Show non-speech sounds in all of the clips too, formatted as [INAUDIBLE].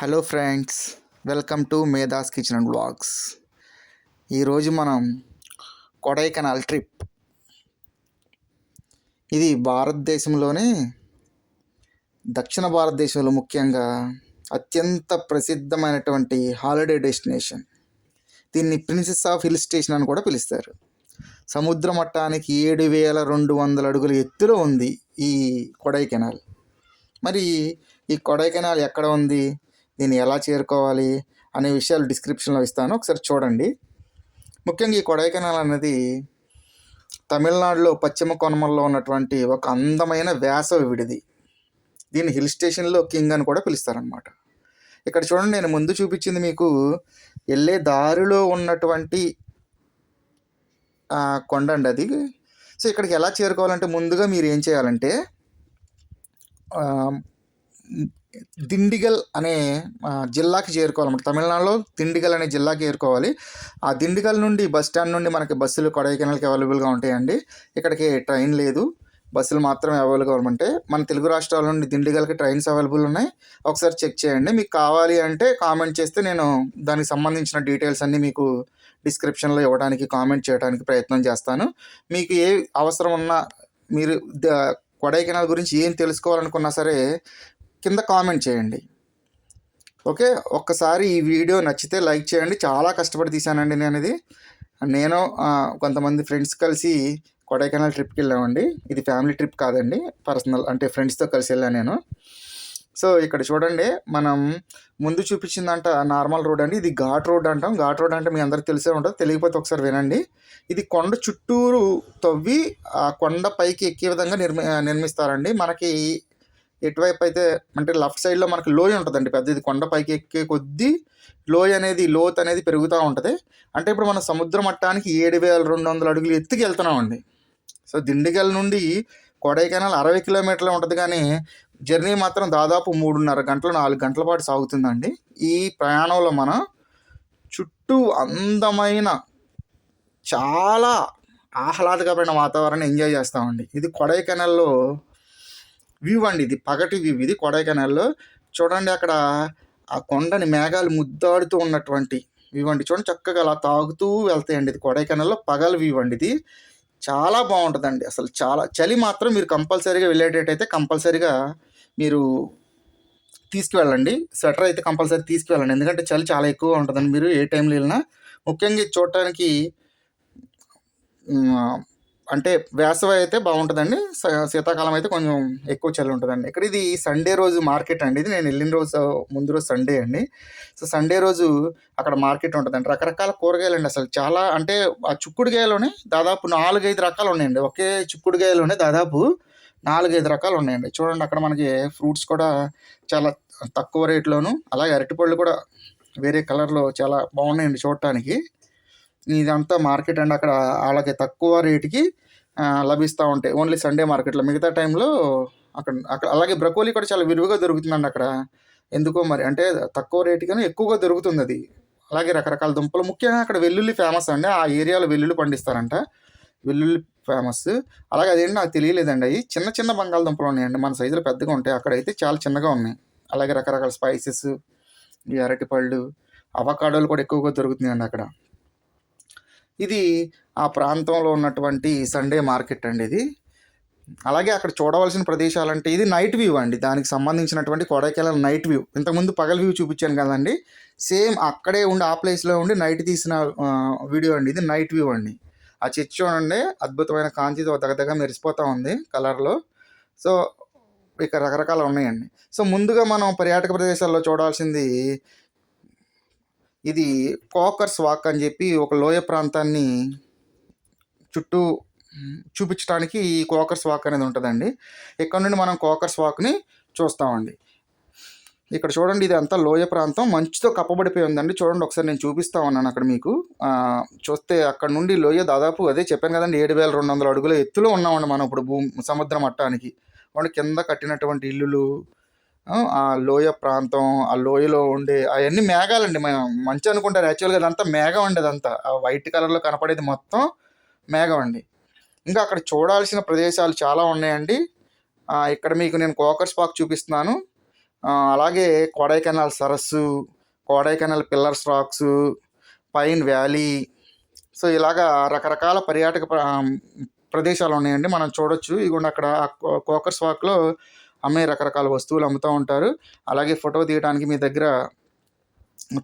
Hello friends welcome to Medha's kitchen and blogs ఈరోజు మనం Kodaikanal trip ఇది భారతదేశంలోనే దక్షిణ భారతదేశంలో ముఖ్యంగా అత్యంత ప్రసిద్ధమైనటువంటి హాలిడే డెస్టినేషన్ దీన్ని ప్రిన్సెస్ ఆఫ్ హిల్ స్టేషన్ అని కూడా పిలుస్తారు. సముద్ర మట్టానికి ఏడు వేల రెండు వందల అడుగుల ఎత్తులో ఉంది ఈ కొడైకెనాల్. మరి ఈ కొడైకెనాల్ ఎక్కడ ఉంది? దీన్ని ఎలా చేరుకోవాలి అనే విషయాలు డిస్క్రిప్షన్లో ఇస్తాను. ఒకసారి చూడండి. ముఖ్యంగా ఈ కొడైకెనాల్ అనేది తమిళనాడులో పశ్చిమ కొనమల్లో ఉన్నటువంటి ఒక అందమైన వేసవి విడిది. దీన్ని హిల్ స్టేషన్లో కింగ్ అని కూడా పిలుస్తారనమాట ఇక్కడ చూడండి నేను ముందు చూపించింది మీకు వెళ్ళే దారిలో ఉన్నటువంటి కొండ అండి అది. సో ఇక్కడికి ఎలా చేరుకోవాలంటే ముందుగా మీరు ఏం చేయాలంటే దిండిగల్ అనే జిల్లాకి చేరుకోవాలన్నమాట. తమిళనాడులో దిండిగల్ అనే జిల్లాకి చేరుకోవాలి. ఆ దిండిగల్ నుండి బస్ స్టాండ్ నుండి మనకి బస్సులు కొడైకెనాల్కి అవైలబుల్గా ఉంటాయండి. ఇక్కడికి ట్రైన్ లేదు. బస్సులు మాత్రమే అవైలబుల్గా ఉంటే మన తెలుగు రాష్ట్రాల నుండి దిండిగల్కి ట్రైన్స్ అవైలబుల్ ఉన్నాయి. ఒకసారి చెక్ చేయండి. మీకు కావాలి అంటే కామెంట్ చేస్తే నేను దానికి సంబంధించిన డీటెయిల్స్ అన్నీ మీకు డిస్క్రిప్షన్లో ఇవ్వడానికి కామెంట్ చేయడానికి ప్రయత్నం చేస్తాను. మీకు ఏ అవసరం ఉన్నా మీరు కొడైకెనాల్ గురించి ఏం తెలుసుకోవాలనుకున్నా సరే కింద కామెంట్ చేయండి. ఓకే? ఒక్కసారి ఈ వీడియో నచ్చితే లైక్ చేయండి. చాలా కష్టపడి తీశానండి నేను ఇది నేను కొంతమంది ఫ్రెండ్స్ కలిసి కొడైకెనాల్ ట్రిప్కి వెళ్ళామండి. ఇది ఫ్యామిలీ ట్రిప్ కాదండి. పర్సనల్ అంటే ఫ్రెండ్స్తో కలిసి వెళ్ళాను నేను. సో ఇక్కడ చూడండి మనం ముందు చూపించిందంట నార్మల్ రోడ్ అండి. ఇది ఘాట్ రోడ్ అంటాం. ఘాట్ రోడ్ అంటే మీ అందరికి తెలిసే ఉంటుంది. తెలియకపోతే ఒకసారి వినండి. ఇది కొండ చుట్టూరు తవ్వి ఆ కొండ పైకి ఎక్కే విధంగా నిర్మి నిర్మిస్తారండి. మనకి ఎటువైపు అయితే అంటే లెఫ్ట్ సైడ్లో మనకి లోయ ఉంటుందండి పెద్ద ఇది కొండ పైకి ఎక్కే కొద్దీ లోయ అనేది లోత్ అనేది పెరుగుతూ ఉంటుంది. అంటే ఇప్పుడు మన సముద్ర మట్టానికి ఏడు వేల రెండు వందల అడుగులు ఎత్తుకి వెళ్తున్నామండి. సో దిండిగల్ నుండి కొడైకెనాల్ అరవై కిలోమీటర్లు ఉంటుంది కానీ జర్నీ మాత్రం దాదాపు మూడున్నర గంటలు నాలుగు గంటల పాటు సాగుతుందండి. ఈ ప్రయాణంలో మనం చుట్టూ అందమైన చాలా ఆహ్లాదకరమైన వాతావరణం ఎంజాయ్ చేస్తామండి. ఇది కొడైకెనాల్లో వ్యూ అండి ఇది పగటి వ్యూ ఇది కొడైకెనాల్లో. చూడండి అక్కడ ఆ కొండని మేఘాలు ముద్దాడుతూ ఉన్నటువంటి వ్యూ అండి చూడండి చక్కగా అలా తాగుతూ వెళ్తాయండి ఇది కొడైకెనాల్లో. పగల వ్యూ అండి ఇది చాలా బాగుంటుందండి. అసలు చాలా చలి మాత్రం మీరు కంపల్సరీగా వెళ్ళేటట్టయితే కంపల్సరీగా మీరు తీసుకువెళ్ళండి. స్వెటర్ అయితే కంపల్సరీ తీసుకువెళ్ళండి. ఎందుకంటే చలి చాలా ఎక్కువగా ఉంటుందండి. మీరు ఏ టైంలో వెళ్ళినా ముఖ్యంగా ఇది చూడటానికి అంటే వేసవి అయితే బాగుంటుందండి. శీతాకాలం అయితే కొంచెం ఎక్కువ చలి ఉంటుందండి. ఇక్కడ ఇది సండే రోజు మార్కెట్ అండి. ఇది నేను వెళ్ళిన రోజు ముందు రోజు సండే అండి. సో సండే రోజు అక్కడ మార్కెట్ ఉంటుందండి. రకరకాల కూరగాయలు అండి అసలు. చాలా అంటే ఆ చిక్కుడుగాయలోనే దాదాపు నాలుగైదు రకాలు ఉన్నాయండి. ఒకే చిక్కుడుగాయలోనే దాదాపు నాలుగైదు రకాలు ఉన్నాయండి. చూడండి అక్కడ మనకి ఫ్రూట్స్ కూడా చాలా తక్కువ రేట్లోను అలాగే అరటిపళ్ళు కూడా వేరే కలర్లో చాలా బాగున్నాయండి చూడటానికి. ఇదంతా మార్కెట్ అండి అక్కడ వాళ్ళకి తక్కువ రేటుకి లభిస్తూ ఉంటాయి. ఓన్లీ సండే మార్కెట్లో. మిగతా టైంలో అక్కడ అక్కడ అలాగే బ్రకోలీ కూడా చాలా విరివిగా దొరుకుతుందండి అక్కడ. ఎందుకో మరి అంటే తక్కువ రేటుగానే ఎక్కువగా దొరుకుతుంది అది. అలాగే రకరకాల దుంపలు. ముఖ్యంగా అక్కడ వెల్లుల్లి ఫేమస్ అండి. ఆ ఏరియాలో వెల్లుల్లి పండిస్తారంట. వెల్లుల్లి ఫేమస్ అలాగే అదేంటి నాకు తెలియలేదండి. అవి చిన్న చిన్న బంగాళదుంపలు ఉన్నాయండి. మన సైజులో పెద్దగా ఉంటాయి. అక్కడైతే చాలా చిన్నగా ఉన్నాయి. అలాగే రకరకాల స్పైసెస్ ఈ అరటిపళ్ళు అవకాడోలు కూడా ఎక్కువగా దొరుకుతున్నాయండి అక్కడ. ఇది ఆ ప్రాంతంలో ఉన్నటువంటి సండే మార్కెట్ అండి ఇది. అలాగే అక్కడ చూడవలసిన ప్రదేశాలు అంటే ఇది నైట్ వ్యూ అండి. దానికి సంబంధించినటువంటి కొడైకెనాల్ నైట్ వ్యూ ఇంతకుముందు పగల వ్యూ చూపించాను కదండి. సేమ్ అక్కడే ఉండి ఆ ప్లేస్లో ఉండి నైట్ తీసిన వీడియో అండి ఇది నైట్ వ్యూ అండి. ఆ చర్చ్ చూడండి అద్భుతమైన కాంతితో దగ్గర మెరిసిపోతూ ఉంది కలర్లో సో ఇక రకరకాలు ఉన్నాయండి. సో ముందుగా మనం పర్యాటక ప్రదేశాల్లో చూడాల్సింది ఇది కోకర్స్ వాక్ అని చెప్పి ఒక లోయ ప్రాంతాన్ని చుట్టూ చూపించడానికి ఈ కోకర్స్ వాక్ అనేది ఉంటుందండి. ఇక్కడ నుండి మనం కోకర్స్ వాక్ని చూస్తామండి. ఇక్కడ చూడండి ఇది అంతా లోయ ప్రాంతం. మంచుతో కప్పబడిపోయి ఉందండి. చూడండి ఒకసారి నేను చూపిస్తా ఉన్నాను అక్కడ మీకు. చూస్తే అక్కడ నుండి లోయ దాదాపు అదే చెప్పాను కదండి ఏడు వేల రెండు వందల అడుగుల ఎత్తులో ఉన్నామండి మనం ఇప్పుడు భూ సముద్ర మట్టానికి. వాడు కింద కట్టినటువంటి ఇల్లులు ఆ, లోయ ప్రాంతం ఆ లోయలో ఉండే అవన్నీ మేఘాలండి. మనం మంచి అనుకుంటారు యాక్చువల్గా అదంతా మేఘం అండి అదంతా ఆ వైట్ కలర్లో కనపడేది మొత్తం మేఘం అండి. ఇంకా అక్కడ చూడాల్సిన ప్రదేశాలు చాలా ఉన్నాయండి. ఇక్కడ మీకు నేను కోకర్స్ పార్క్ చూపిస్తున్నాను. అలాగే కొడైకెనాల్ సరస్సు Kodaikanal pillar rocks pine valley. So ఇలాగా రకరకాల పర్యాటక ప్రదేశాలు ఉన్నాయండి. మనం చూడొచ్చు. ఇదిగోండి అక్కడ కోకర్స్ వాక్లో అమ్మే రకరకాల వస్తువులు అమ్ముతూ ఉంటారు. అలాగే ఫోటో తీయడానికి మీ దగ్గర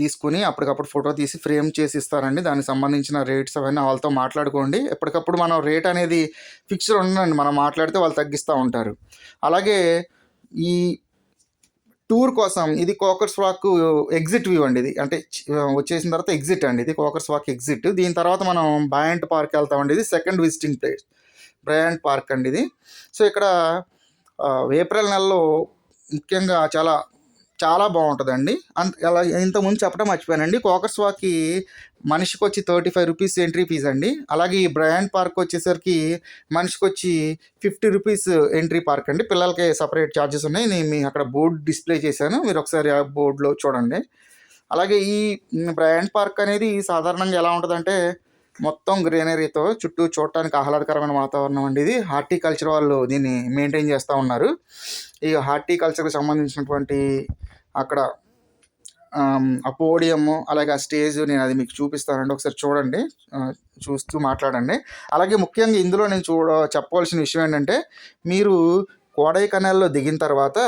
తీసుకుని అప్పటికప్పుడు ఫోటో తీసి ఫ్రేమ్ చేసి ఇస్తారండి దానికి సంబంధించిన రేట్స్ అవన్నీ వాళ్ళతో మాట్లాడుకోండి. ఎప్పటికప్పుడు మనం రేట్ అనేది ఫిక్స్డ్ ఉండదండి. మనం మాట్లాడితే వాళ్ళు తగ్గిస్తూ ఉంటారు. అలాగే ఈ టూర్ కోసం ఇది కోకర్స్ వాక్ ఎగ్జిట్ వ్యూ అండి ఇది. అంటే వచ్చేసిన తర్వాత ఎగ్జిట్ అండి ఇది. Coker's walk exit. దీని తర్వాత మనం బయాంట్ పార్క్ వెళ్తామండి. ఇది second visiting place. Bryant park అండి ఇది. సో ఇక్కడ ఏప్రిల్ నెలలో ముఖ్యంగా చాలా చాలా బాగుంటుందండి. అంత అలా ఇంతకుముందు చెప్పడం మర్చిపోయానండి. కోకర్స్ వాక్కి మనిషికి వచ్చి thirty five rupees entry fee అండి. అలాగే ఈ బ్రయాండ్ పార్క్ వచ్చేసరికి మనిషికి వచ్చి ఫిఫ్టీ రూపీస్ ఎంట్రీ పార్క్ అండి. పిల్లలకి సపరేట్ ఛార్జెస్ ఉన్నాయి. నేను మీ అక్కడ బోర్డు డిస్ప్లే చేశాను. మీరు ఒకసారి ఆ బోర్డులో చూడండి. అలాగే ఈ బ్రయాండ్ పార్క్ అనేది సాధారణంగా ఎలా ఉంటుందంటే మొత్తం గ్రీనరీతో చుట్టూ చూడటానికి ఆహ్లాదకరమైన వాతావరణం అండి ఇది. హార్టికల్చర్ వాళ్ళు దీన్ని మెయింటైన్ చేస్తూ ఉన్నారు. ఈ హార్టికల్చర్కి సంబంధించినటువంటి అక్కడ ఆమ్, ఆ అలాగే ఆ స్టేజ్ నేను అది మీకు చూపిస్తానండి. ఒకసారి చూడండి. చూస్తూ మాట్లాడండి. అలాగే ముఖ్యంగా ఇందులో నేను చూడ చెప్పవలసిన విషయం ఏంటంటే మీరు కోడైకెనాల్లో దిగిన తర్వాత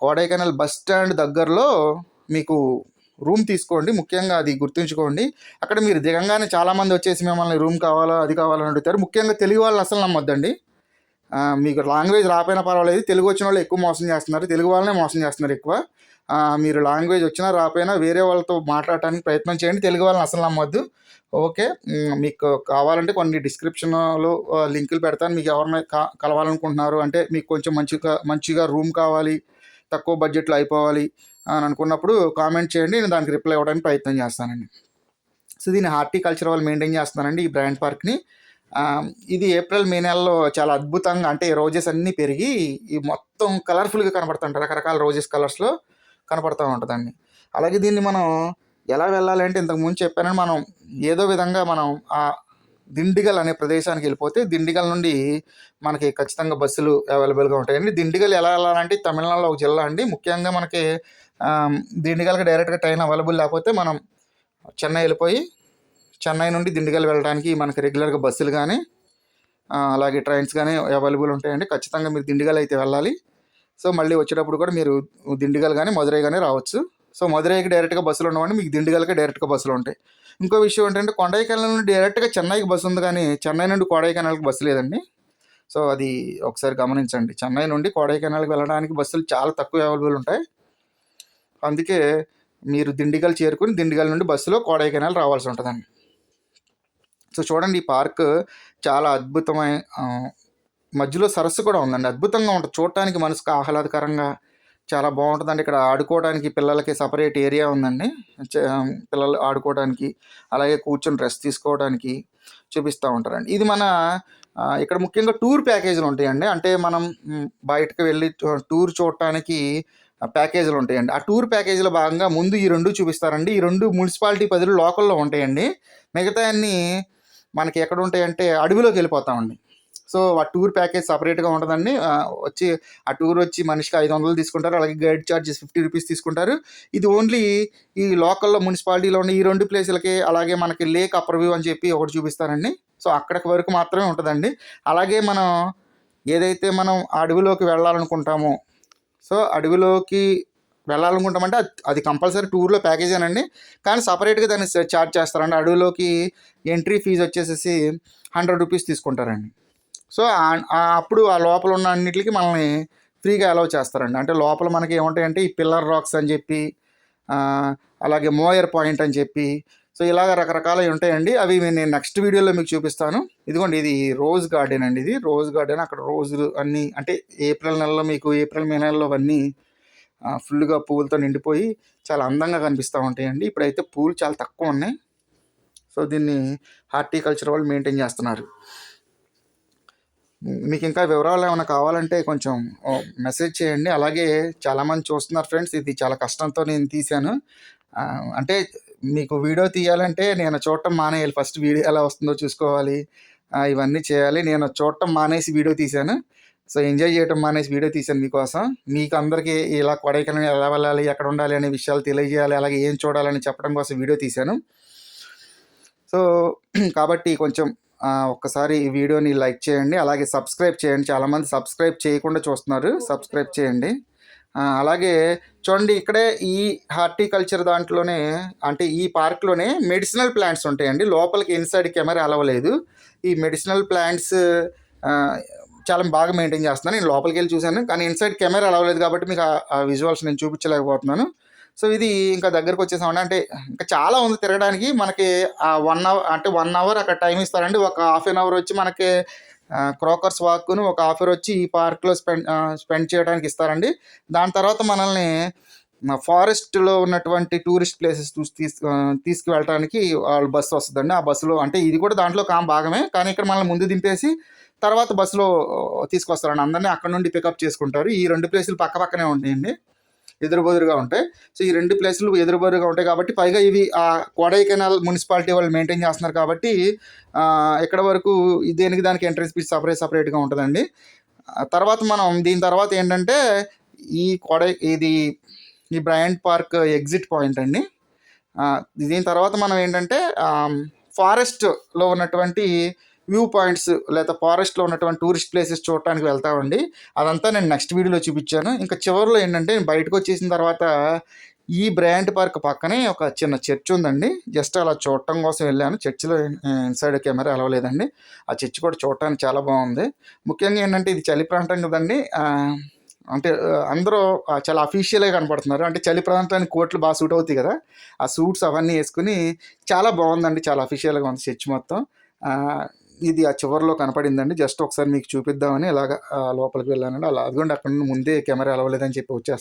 కోడైకెనాల్ బస్ స్టాండ్ దగ్గరలో మీకు రూమ్ తీసుకోండి ముఖ్యంగా అది గుర్తుంచుకోండి. అక్కడ మీరు దిగంగానే చాలామంది వచ్చేసి మిమ్మల్ని రూమ్ కావాలా అది కావాలని అడుగుతారు. ముఖ్యంగా తెలుగు వాళ్ళని అసలు నమ్మొద్దండి. మీకు లాంగ్వేజ్ రాపోయినా పర్వాలేదు. తెలుగు వచ్చిన వాళ్ళు ఎక్కువ మోసం చేస్తున్నారు. తెలుగు వాళ్ళనే మోసం చేస్తున్నారు ఎక్కువ. మీరు లాంగ్వేజ్ వచ్చినా రాపోయినా వేరే వాళ్ళతో మాట్లాడటానికి ప్రయత్నం చేయండి. తెలుగు వాళ్ళని అసలు నమ్మొద్దు. ఓకే. మీకు కావాలంటే కొన్ని డిస్క్రిప్షన్లో లింకులు పెడతాను. మీకు ఎవరిని కలవాలనుకుంటున్నారు అంటే మీకు కొంచెం మంచిగా మంచిగా రూమ్ కావాలి తక్కువ బడ్జెట్లో అయిపోవాలి. అని అనుకున్నప్పుడు కామెంట్ చేయండి నేను దానికి రిప్లై ఇవ్వడానికి ప్రయత్నం చేస్తానండి. సో దీన్ని హార్టికల్చర్ వాళ్ళు మెయింటైన్ చేస్తున్నారండి ఈ బ్రాండ్ పార్క్ని ఇది ఏప్రిల్ మే నెలలో చాలా అద్భుతంగా అంటే రోజెస్ అన్నీ పెరిగి ఈ మొత్తం కలర్ఫుల్గా కనపడుతుంటాయి రకరకాల రోజెస్ కలర్స్లో కనపడుతూ ఉంటుందండి. అలాగే దీన్ని మనం ఎలా వెళ్ళాలంటే అంటే ఇంతకుముందు చెప్పానని మనం ఏదో విధంగా మనం ఆ దిండిగల్ అనే ప్రదేశానికి వెళ్ళిపోతే దిండిగల్ నుండి మనకి ఖచ్చితంగా బస్సులు అవైలబుల్గా ఉంటాయండి. దిండిగల్ ఎలా వెళ్ళాలంటే తమిళనాడులో ఒక జిల్లా అండి. ముఖ్యంగా మనకి దిండిగల్కి డైరెక్ట్గా ట్రైన్ అవైలబుల్ లేకపోతే మనం చెన్నై వెళ్ళిపోయి చెన్నై నుండి దిండిగల్ వెళ్ళడానికి మనకి రెగ్యులర్గా బస్సులు కానీ అలాగే ట్రైన్స్ కానీ అవైలబుల్ ఉంటాయండి. ఖచ్చితంగా మీరు దిండిగల్ అయితే వెళ్ళాలి. సో మళ్ళీ వచ్చేటప్పుడు కూడా మీరు దిండిగల్ కానీ మధురై కానీ రావచ్చు. సో మధురైకి డైరెక్ట్గా బస్సులు ఉండవండి మీకు దిండిగల్కి డైరెక్ట్గా బస్సులు ఉంటాయి. ఇంకో విషయం ఏంటంటే కొండైకెనాల్ నుండి డైరెక్ట్గా చెన్నైకి బస్సు ఉంది కానీ చెన్నై నుండి కోడైకెనాల్కి బస్సు లేదండి. సో అది ఒకసారి గమనించండి. చెన్నై నుండి కోడైకెనాల్కి వెళ్ళడానికి బస్సులు చాలా తక్కువ అవైలబుల్ ఉంటాయి. అందుకే మీరు దిండిగల్ చేరుకుని దిండిగల్ నుండి బస్సులో కోడైకెనాల్ రావాల్సి ఉంటుందండి. సో చూడండి ఈ పార్క్ చాలా అద్భుతమైన మధ్యలో సరస్సు కూడా ఉందండి. అద్భుతంగా ఉంటుంది. చూడటానికి మనసుకు ఆహ్లాదకరంగా చాలా బాగుంటుందండి. ఇక్కడ ఆడుకోవడానికి పిల్లలకి సపరేట్ ఏరియా ఉందండి. పిల్లలు ఆడుకోవడానికి అలాగే కూర్చొని రెస్ట్ తీసుకోవడానికి చూపిస్తూ ఉంటారండి. ఇది మన ఇక్కడ ముఖ్యంగా టూర్ ప్యాకేజీలు ఉంటాయండి. అంటే మనం బయటకు వెళ్ళి టూర్ చూడటానికి ప్యాకేజీలు ఉంటాయండి. ఆ టూర్ ప్యాకేజీలో భాగంగా ముందు ఈ రెండు చూపిస్తారండి. ఈ రెండు మున్సిపాలిటీ పదులు లోకల్లో ఉంటాయండి. మిగతా అన్నీ మనకి ఎక్కడ ఉంటాయంటే అడవిలోకి వెళ్ళిపోతామండి. సో ఆ టూర్ ప్యాకేజ్ సపరేట్గా ఉంటుందండి. వచ్చి ఆ టూర్ వచ్చి మనిషికి ఐదు వందలు తీసుకుంటారు. అలాగే గైడ్ ఛార్జెస్ ఫిఫ్టీ రూపీస్ తీసుకుంటారు. ఇది ఓన్లీ ఈ లోకల్లో మున్సిపాలిటీలో ఉన్న ఈ రెండు ప్లేసులకి అలాగే మనకి లేక్ అప్పర్ వ్యూ అని చెప్పి ఒకటి చూపిస్తారండి. సో అక్కడికి వరకు మాత్రమే ఉంటుందండి. అలాగే మనం ఏదైతే మనం అడవిలోకి వెళ్ళాలనుకుంటామో సో అడవిలోకి వెళ్ళాలనుకుంటామంటే అది- అది కంపల్సరీ టూర్లో ప్యాకేజేనండి. కానీ సపరేట్గా దాన్ని ఛార్జ్ చేస్తారండి. అడవిలోకి ఎంట్రీ ఫీజు వచ్చేసేసి హండ్రెడ్ రూపీస్ తీసుకుంటారండి. సో అప్పుడు ఆ లోపల ఉన్న అన్నిటికి మనల్ని ఫ్రీగా అలౌ చేస్తారండి. అంటే లోపల మనకి ఏముంటాయంటే ఈ పిల్లర్ రాక్స్ అని చెప్పి అలాగే మోయర్ పాయింట్ అని చెప్పి సో ఇలాగ రకరకాలవి ఉంటాయండి. అవి నేను నెక్స్ట్ వీడియోలో మీకు చూపిస్తాను. ఇదిగోండి ఇది రోజ్ గార్డెన్ అండి ఇది. రోజ్ గార్డెన్ అక్కడ రోజులు అన్నీ అంటే ఏప్రిల్ నెలలో మీకు ఏప్రిల్ మే నెలలో అవన్నీ ఫుల్గా పువ్వులతో నిండిపోయి చాలా అందంగా కనిపిస్తూ ఉంటాయండి. ఇప్పుడైతే పూలు చాలా తక్కువ ఉన్నాయి. సో దీన్ని హార్టికల్చర్ వాళ్ళు మెయింటైన్ చేస్తున్నారు. మీకు ఇంకా వివరాలు ఏమైనా కావాలంటే కొంచెం మెసేజ్ చేయండి. అలాగే చాలామంది చూస్తున్నారు ఫ్రెండ్స్ ఇది చాలా కష్టంతో నేను తీశాను. అంటే మీకు వీడియో తీయాలంటే నేను చూడటం మానేయాలి. ఫస్ట్ వీడియో ఎలా వస్తుందో చూసుకోవాలి. ఇవన్నీ చేయాలి. నేను చూడటం మానేసి వీడియో తీశాను. సో ఎంజాయ్ చేయటం మానేసి వీడియో తీశాను మీకోసం. మీకు అందరికీ ఇలా కొడైకెనాల్ ఎలా వెళ్ళాలి ఎక్కడ ఉండాలి అనే విషయాలు తెలియజేయాలి అలాగే ఏం చూడాలని చెప్పడం కోసం వీడియో తీశాను. సో [CLEARS THROAT] కాబట్టి కొంచెం ఒక్కసారి ఈ వీడియోని లైక్ చేయండి అలాగే సబ్స్క్రైబ్ చేయండి. చాలామంది సబ్స్క్రైబ్ చేయకుండా చూస్తున్నారు సబ్స్క్రైబ్ చేయండి. అలాగే చూడండి ఇక్కడే ఈ హార్టికల్చర్ దాంట్లోనే అంటే ఈ పార్క్లోనే మెడిసినల్ ప్లాంట్స్ ఉంటాయండి. లోపలికి ఇన్సైడ్ కెమెరా అలవలేదు ఈ మెడిసినల్ ప్లాంట్స్ చాలా బాగా మెయింటైన్ చేస్తున్నాను. నేను లోపలికి వెళ్ళి చూశాను కానీ ఇన్సైడ్ కెమెరా అలవలేదు కాబట్టి మీకు ఆ విజువల్స్ నేను చూపించలేకపోతున్నాను. సో ఇది ఇంకా దగ్గరకు వచ్చేసామండి అంటే ఇంకా చాలా ఉంది తిరగడానికి. మనకి ఆ వన్ అవర్ అంటే వన్ అవర్ అక్కడ టైం ఇస్తారండి. ఒక హాఫ్ అన్ అవర్ వచ్చి మనకి క్రోకర్స్ వాక్ను ఒక హాఫ్ అవర్ వచ్చి ఈ పార్క్లో స్పెండ్ స్పెండ్ చేయడానికి ఇస్తారండి. దాని తర్వాత మనల్ని ఫారెస్ట్లో ఉన్నటువంటి టూరిస్ట్ ప్లేసెస్ చూసి తీసుకు తీసుకువెళ్ళడానికి వాళ్ళు బస్సు వస్తుందండి. ఆ బస్సులో అంటే ఇది కూడా దాంట్లో కాం భాగమే. కానీ ఇక్కడ మనల్ని ముందు దింపేసి తర్వాత బస్సులో తీసుకొస్తారండి. అందరినీ అక్కడ నుండి పికప్ చేసుకుంటారు. ఈ రెండు ప్లేసులు పక్క పక్కనే ఉంటాయండి. ఎదురుబెదురుగా ఉంటాయి. సో ఈ రెండు ప్లేసులు ఎదురుబెదురుగా ఉంటాయి కాబట్టి పైగా ఇవి ఆ కొడైకెనాల్ మున్సిపాలిటీ వాళ్ళు మెయింటైన్ చేస్తున్నారు కాబట్టి ఎక్కడ వరకు దేనికి దానికి ఎంట్రన్స్ ఫీజు సపరేట్ సపరేట్గా ఉంటుందండి. తర్వాత మనం దీని తర్వాత ఏంటంటే ఈ కొడై ఇది ఈ బ్రయాండ్ పార్క్ ఎగ్జిట్ పాయింట్ అండి. దీని తర్వాత మనం ఏంటంటే ఫారెస్ట్లో ఉన్నటువంటి వ్యూ పాయింట్స్ లేదా ఫారెస్ట్లో ఉన్నటువంటి టూరిస్ట్ ప్లేసెస్ చూడటానికి వెళ్తామండి. అదంతా నేను నెక్స్ట్ వీడియోలో చూపించాను. ఇంకా చివరిలో ఏంటంటే నేను బయటకు వచ్చేసిన తర్వాత ఈ బ్రాండ్ పార్క్ పక్కనే ఒక చిన్న చర్చ్ ఉందండి. జస్ట్ అలా చూడటం కోసం వెళ్ళాను. చర్చిలో ఇన్సైడ్ కెమెరా అలవలేదండి ఆ చర్చ్ కూడా చూడటానికి చాలా బాగుంది. ముఖ్యంగా ఏంటంటే ఇది చలి ప్రాంతం కదండి. అంటే అందరూ చాలా అఫీషియల్గా కనపడుతున్నారు. అంటే చలి ప్రాంతానికి కోట్లు బాగా సూట్ అవుతాయి కదా. ఆ సూట్స్ అవన్నీ వేసుకుని చాలా బాగుందండి. చాలా అఫీషియల్గా ఉంది చర్చ్ మొత్తం. ఇది ఆ చివరిలో కనపడిందండి. జస్ట్ ఒకసారి మీకు చూపిద్దామని ఇలాగ లోపలికి వెళ్ళానండి. అలా అదిగోండి అక్కడ నుండి ముందే కెమెరా అలవలేదని చెప్పి వచ్చేస్తాను